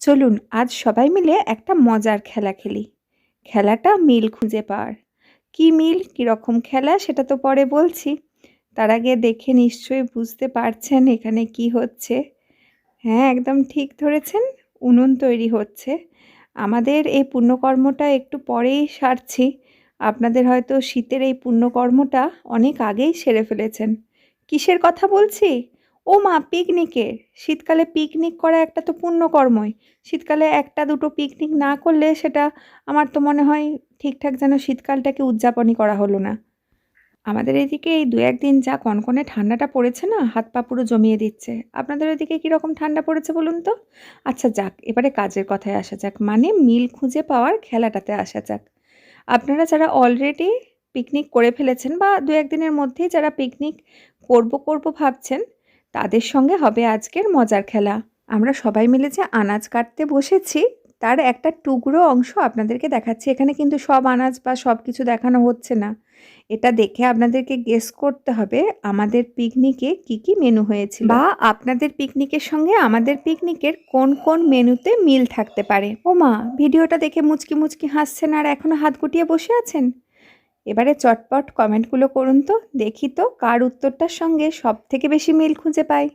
চলুন, আজ সবাই মিলে একটা মজার খেলা খেলি। খেলাটা মিল খুঁজে পাওয়ার। কি মিল কীরকম খেলা, সেটা তো পরে বলছি। তার আগে দেখে নিশ্চয়ই বুঝতে পারছেন এখানে কি হচ্ছে। হ্যাঁ একদম ঠিক ধরেছেন, উনুন তৈরি হচ্ছে। আমাদের এই পুণ্যকর্মটা একটু পরেই সারছি। আপনাদের হয়তো শীতের এই পুণ্যকর্মটা অনেক আগেই সেরে ফেলেছেন। কিসের কথা বলছি? ও মা পিকনিকের শীতকালে পিকনিক করা একটা তো পুণ্যকর্মই। শীতকালে একটা দুটো পিকনিক না করলে সেটা আমার তো মনে হয় ঠিকঠাক যেন শীতকালটাকে উদযাপনই করা হলো না। আমাদের এদিকে এই দু একদিন যা কনকনে ঠান্ডাটা পড়েছে না, হাত পা পুরো জমিয়ে দিচ্ছে। আপনাদের ওইদিকে কীরকম ঠান্ডা পড়েছে বলুন তো? আচ্ছা যাক, এবারে কাজের কথায় আসা যাক। মানে মিল খুঁজে পাওয়ার খেলাটাতে আসা যাক। আপনারা যারা অলরেডি পিকনিক করে ফেলেছেন বা দু একদিনের মধ্যেই যারা পিকনিক করব করব ভাবছেন তাদের সঙ্গে হবে আজকের মজার খেলা। আমরা সবাই মিলে যে আনাজ কাটতে বসেছি তার একটা টুকরো অংশ আপনাদেরকে দেখাচ্ছি। এখানে কিন্তু সব আনাজ বা সব কিছু দেখানো হচ্ছে না। এটা দেখে আপনাদেরকে গেস করতে হবে আমাদের পিকনিকে কি কি মেনু হয়েছিল? বা আপনাদের পিকনিকের সঙ্গে আমাদের পিকনিকের কোন কোন মেনুতে মিল থাকতে পারে? ও মা ভিডিওটা দেখে মুচকি মুচকি হাসছেন আর এখনও হাত গুটিয়ে বসে আছেন? এবারে চটপট কমেন্টগুলো করুন তো, দেখি তো কার উত্তরটার সঙ্গে সব থেকে বেশি মিল খুঁজে পাই।